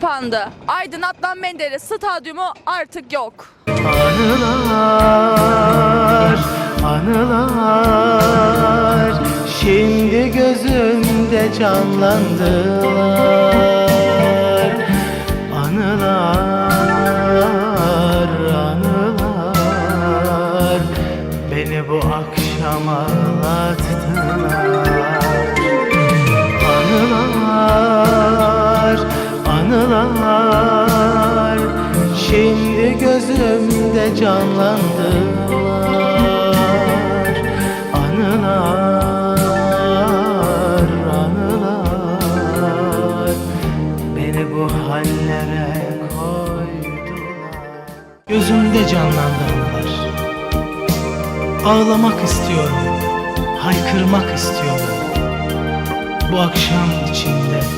kapandı. Aydın Adnan Menderes Stadyumu artık yok. Anılar, anılar Şimdi gözümde canlandılar Anılar, anılar Beni bu akşam ağlattılar gözümde canlandılar. Anılar, anılar Beni bu hallere koydular. Gözümde canlandı anılar Ağlamak istiyorum Haykırmak istiyorum. Bu akşam içinde